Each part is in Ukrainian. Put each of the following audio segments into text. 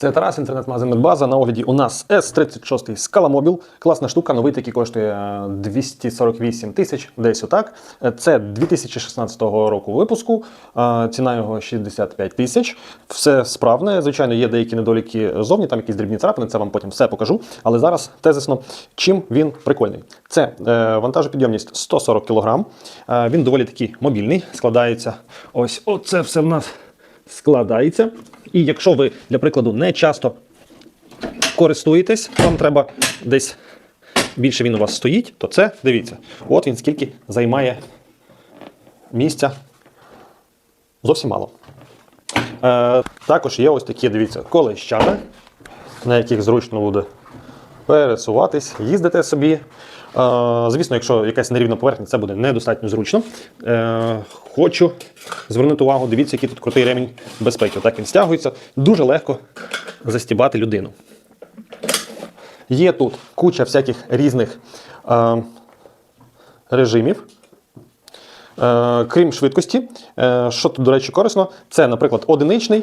Це Тарас, інтернет-магазин Медбаза. На огляді у нас S36 Scala Класна штука, новий такий коштує е, 248 тисяч, десь отак. Е, Це 2016 року випуску. е, Ціна його 65 тисяч. Все справне. Звичайно, є деякі недоліки зовні, там якісь дрібні царапини, це вам потім все покажу. Але зараз тезисно, чим він прикольний. Це е, вантажопідйомність 140 кг. Е, він доволі такий мобільний, складається. Ось оце все в нас складається. І якщо ви, для прикладу, не часто користуєтесь, вам треба десь більше він у вас стоїть, то це дивіться. От він скільки займає місця. Зовсім мало. Е, також є ось такі, дивіться, колещата, на яких зручно буде пересуватись, їздите собі. Звісно, якщо якась нерівна поверхня, це буде недостатньо зручно. Е, хочу звернути увагу, дивіться, який тут крутий ремінь безпеки. Отак він стягується. Дуже легко застібати людину. Є тут куча всяких різних режимів. Е, крім швидкості, е, що тут, до речі, корисно, це, наприклад, одиничний.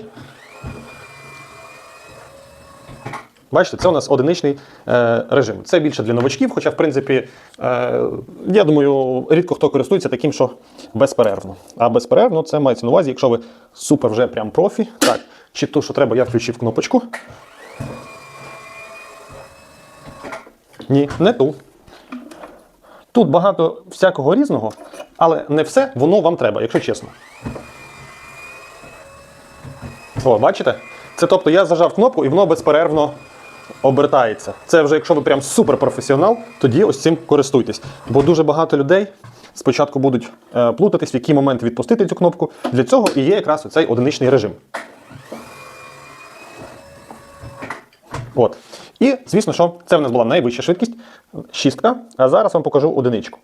Бачите, це у нас одиничний е, режим. Це більше для новачків, хоча, в принципі, е, я думаю, рідко хто користується таким, що безперервно. А безперервно це мається на увазі, якщо ви супер вже прям профі. Так, чи то, що треба, я включив кнопочку. Ні, не ту. Тут багато всякого різного, але не все воно вам треба, якщо чесно. О, бачите? Це тобто я зажав кнопку і воно безперервно обертається. Це вже якщо ви прям суперпрофесіонал, тоді ось цим користуйтесь. Бо дуже багато людей спочатку будуть е, плутатись, в який момент відпустити цю кнопку. Для цього і є якраз оцей одиничний режим. От. І, звісно, що це в нас була найвища швидкість, шістка, а зараз вам покажу одиничку.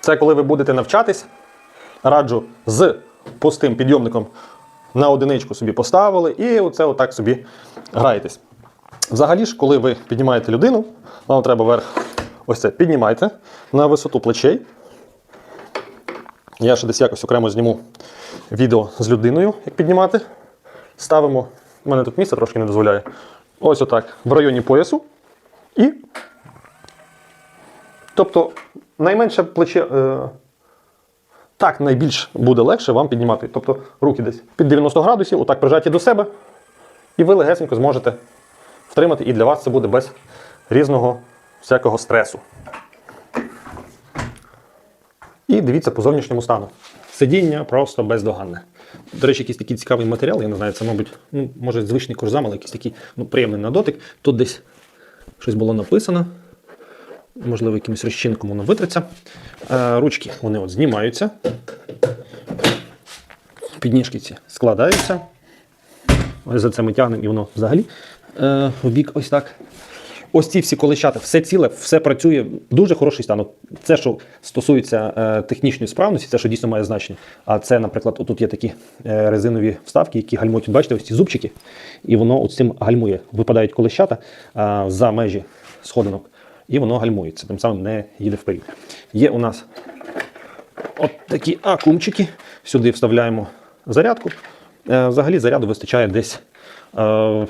Це коли ви будете навчатись, раджу з пустим підйомником на одиничку собі поставили, і оце отак собі граєтесь. Взагалі ж, коли ви піднімаєте людину, вам треба вверх ось це піднімайте на висоту плечей. Я ще десь якось окремо зніму відео з людиною, як піднімати. Ставимо, у мене тут місце трошки не дозволяє. Ось отак, в районі поясу. І. Тобто, найменше плече. Е, так найбільш буде легше вам піднімати. Тобто руки десь під 90 градусів, отак прижаті до себе, і ви легесенько зможете втримати, і для вас це буде без різного всякого стресу. І дивіться по зовнішньому стану. Сидіння просто бездоганне. До речі, якийсь такий цікавий матеріал, я не знаю, це, мабуть, ну, може звичний корзам, але якийсь такий ну, приємний на дотик. Тут десь щось було написано. Можливо, якимось розчинком воно витреться. Е, ручки вони от знімаються. Підніжки ці складаються. Ось за це ми тягнемо і воно взагалі е, в бік ось так. Ось ці всі колещата, все ціле, все працює, дуже хороший стан. Це, що стосується е, технічної справності, це що дійсно має значення. А це, наприклад, отут є такі е, резинові вставки, які гальмують. Бачите, ось ці зубчики, і воно цим гальмує. Випадають колещата е, за межі сходинок, і воно гальмується, тим самим не їде вперед. Є у нас от такі акумчики. Сюди вставляємо зарядку. Е, взагалі заряду вистачає десь. Е,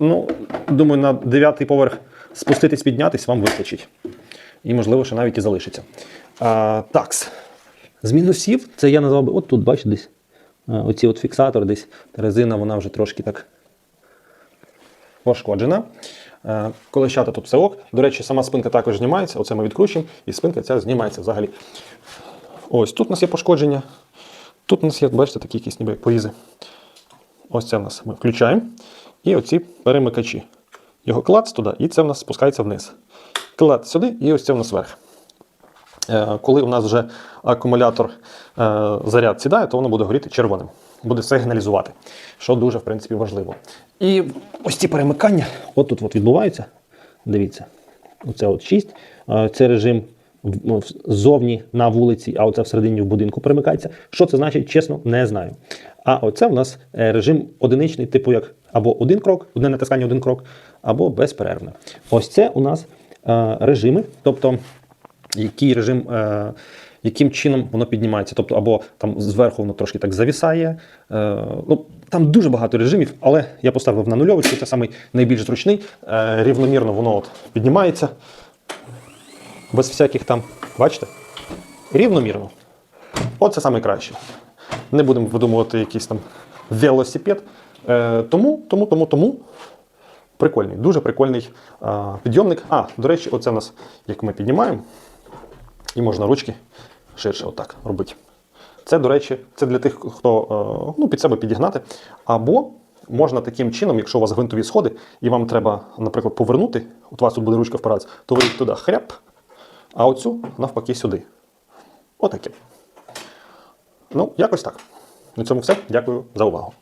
ну, думаю, на дев'ятий поверх спуститись, піднятись вам вистачить. І, можливо, ще навіть і залишиться. А, такс. З мінусів, це я назвав би, от тут, бачите, десь. е, Оці от фіксатори, десь резина, вона вже трошки так пошкоджена. Е, Колещата тут все ок. До речі, сама спинка також знімається. Оце ми відкручуємо, і спинка ця знімається взагалі. Ось тут у нас є пошкодження. Тут у нас є, бачите, такі якісь ніби порізи. Ось це в нас ми включаємо. І оці перемикачі. Його клац туди, і це в нас спускається вниз. Клац сюди, і ось це в нас вверх. Е, Коли у нас вже акумулятор е, заряд сідає, то воно буде горіти червоним. Буде сигналізувати, що дуже, в принципі, важливо. І ось ці перемикання от тут от відбуваються. Дивіться, оце от 6. Е, Це режим ну, ззовні на вулиці, а оце всередині в будинку перемикається. Що це значить, чесно, не знаю. А оце в нас е, режим одиничний, типу як або один крок, одне натискання, один крок, або безперервне. Ось це у нас е, режими, тобто який режим е, яким чином воно піднімається. Тобто, або там зверху воно трошки так завісає. Е, ну, там дуже багато режимів, але я поставив на нульовочку, це самий найбільш зручний. Е, рівномірно воно от піднімається. Без всяких там, бачите? Рівномірно. Оце саме краще. Не будемо видумувати якийсь там велосипед. Е, тому, тому, тому, тому прикольний, дуже прикольний а, підйомник. А, до речі, оце у нас, як ми піднімаємо, і можна ручки ширше отак робити. Це, до речі, це для тих, хто е, ну, під себе підігнати. Або можна таким чином, якщо у вас гвинтові сходи, і вам треба, наприклад, повернути, от у вас тут буде ручка впиратися, то ви туди хряп, а оцю навпаки сюди. Отаке. Ну, якось так. На цьому все. Дякую за увагу.